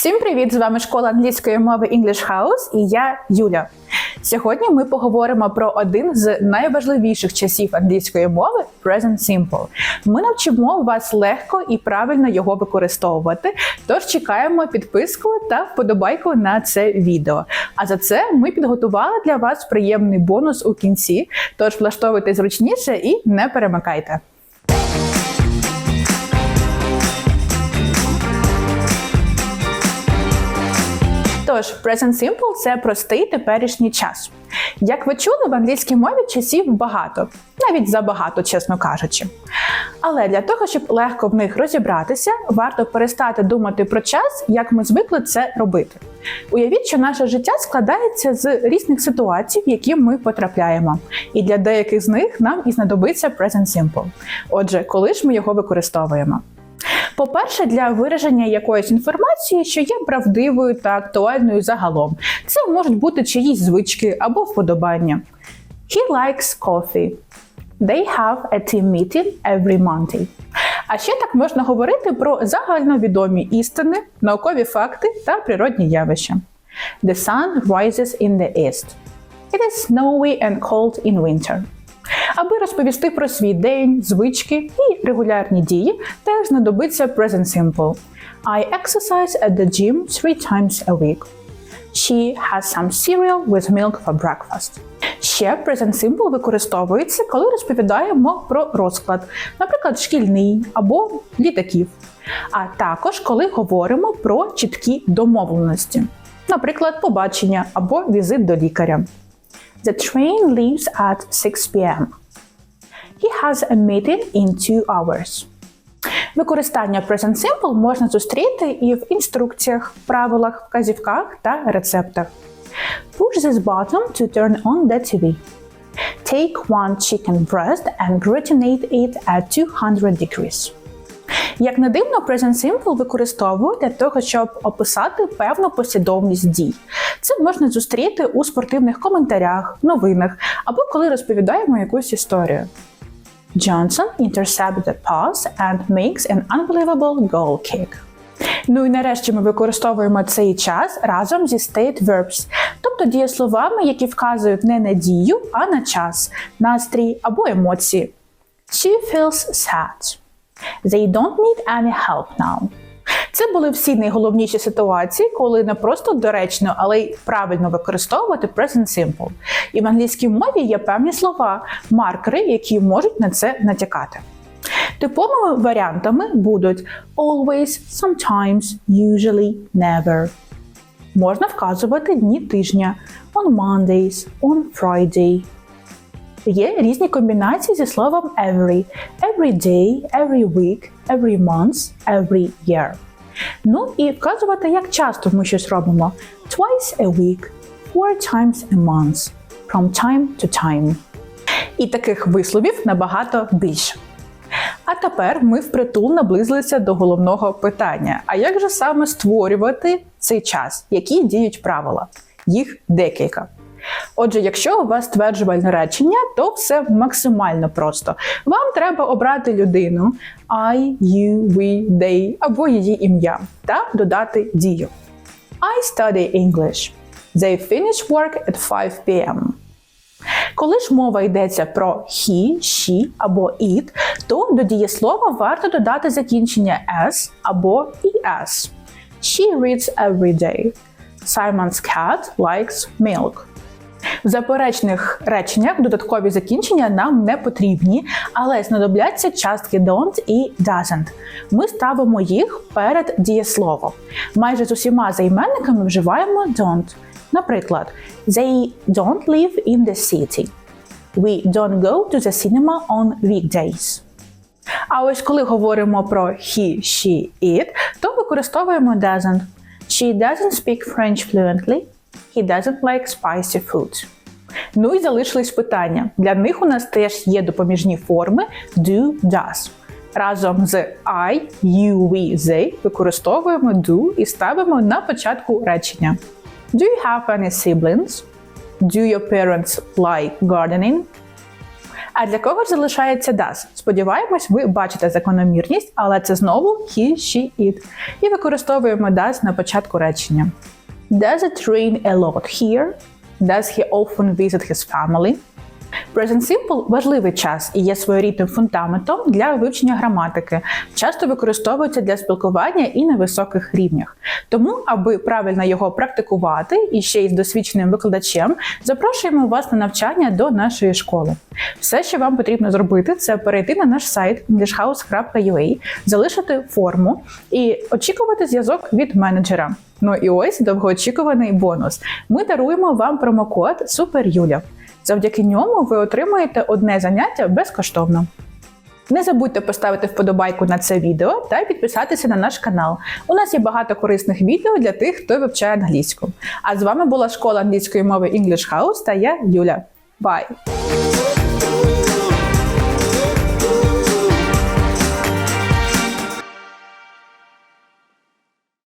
Всім привіт! З вами школа англійської мови English House і я Юля. Сьогодні ми поговоримо про один з найважливіших часів англійської мови Present Simple. Ми навчимо вас легко і правильно його використовувати. Тож чекаємо підписку та вподобайку на це відео. А за це ми підготували для вас приємний бонус у кінці. Тож влаштовуйте зручніше і не перемикайте. Тож, present simple – це простий теперішній час. Як ви чули, в англійській мові часів багато, навіть забагато, чесно кажучи. Але для того, щоб легко в них розібратися, варто перестати думати про час, як ми звикли це робити. Уявіть, що наше життя складається з різних ситуацій, в які ми потрапляємо. І для деяких з них нам і знадобиться present simple. Отже, коли ж ми його використовуємо? По-перше, для вираження якоїсь інформації, що є правдивою та актуальною загалом. Це можуть бути чиїсь звички або вподобання. He likes coffee. They have a team meeting every Monday. А ще так можна говорити про загальновідомі істини, наукові факти та природні явища. The sun rises in the east. It is snowy and cold in winter. Аби розповісти про свій день, звички і регулярні дії, теж знадобиться present simple. I exercise at the gym three times a week. She has some cereal with milk for breakfast. Ще present simple використовується, коли розповідаємо про розклад, наприклад, шкільний або літаків. А також коли говоримо про чіткі домовленості, наприклад, побачення або візит до лікаря. The train leaves at 6 p.m. He has a meeting in two hours. Використання Present Simple можна зустріти і в інструкціях, правилах, вказівках та рецептах. Push this button to turn on the TV. Take one chicken breast and gratinate it at 200 degrees. Як не дивно, Present Simple використовують для того, щоб описати певну послідовність дій. Це можна зустріти у спортивних коментарях, новинах або коли розповідаємо якусь історію. Johnson intercepted the pass and makes an unbelievable goal kick. Ну і нарешті ми використовуємо цей час разом зі state verbs, тобто дієсловами, які вказують не на дію, а на час, настрій або емоції. She feels sad. They don't need any help now. Це були всі найголовніші ситуації, коли не просто доречно, але й правильно використовувати present simple. І в англійській мові є певні слова, маркери, які можуть на це натякати. Типовими варіантами будуть always, sometimes, usually, never. Можна вказувати дні тижня on Mondays, on Friday. Є різні комбінації зі словом every, every day, every week, every month, every year. Ну і вказувати, як часто ми щось робимо. Twice a week, four times a month, from time to time. І таких висловів набагато більше. А тепер ми впритул наблизилися до головного питання: а як же саме створювати цей час? Які діють правила? Їх декілька. Отже, якщо у вас стверджувальне речення, то все максимально просто. Вам треба обрати людину I, you, we, they або її ім'я та додати дію. I study English. They finish work at 5 p.m. Коли ж мова йдеться про he, she або it, то до дієслова варто додати закінчення s або es. She reads every day. Simon's cat likes milk. В заперечних реченнях додаткові закінчення нам не потрібні, але знадобляться частки don't і doesn't. Ми ставимо їх перед дієсловом. Майже з усіма займенниками вживаємо don't. Наприклад, they don't live in the city. We don't go to the cinema on weekdays. А ось коли говоримо про he, she, it, то використовуємо doesn't. She doesn't speak French fluently. He doesn't like spicy food. Ну і залишились питання. Для них у нас теж є допоміжні форми do, does. Разом з I, you, we, they використовуємо do і ставимо на початку речення. Do you have any siblings? Do your parents like gardening? А для кого ж залишається does? Сподіваємось, ви бачите закономірність, але це знову he, she, it. І використовуємо does на початку речення. Does it rain a lot here? Does he often visit his family? Present Simple – важливий час і є своєрідним фундаментом для вивчення граматики. Часто використовується для спілкування і на високих рівнях. Тому, аби правильно його практикувати і ще й з досвідченим викладачем, запрошуємо вас на навчання до нашої школи. Все, що вам потрібно зробити, це перейти на наш сайт englishhouse.ua, залишити форму і очікувати зв'язок від менеджера. Ну і ось довгоочікуваний бонус. Ми даруємо вам промокод SUPERYULЯ. Завдяки ньому ви отримаєте одне заняття безкоштовно. Не забудьте поставити вподобайку на це відео та підписатися на наш канал. У нас є багато корисних відео для тих, хто вивчає англійську. А з вами була школа англійської мови English House та я Юля. Бай!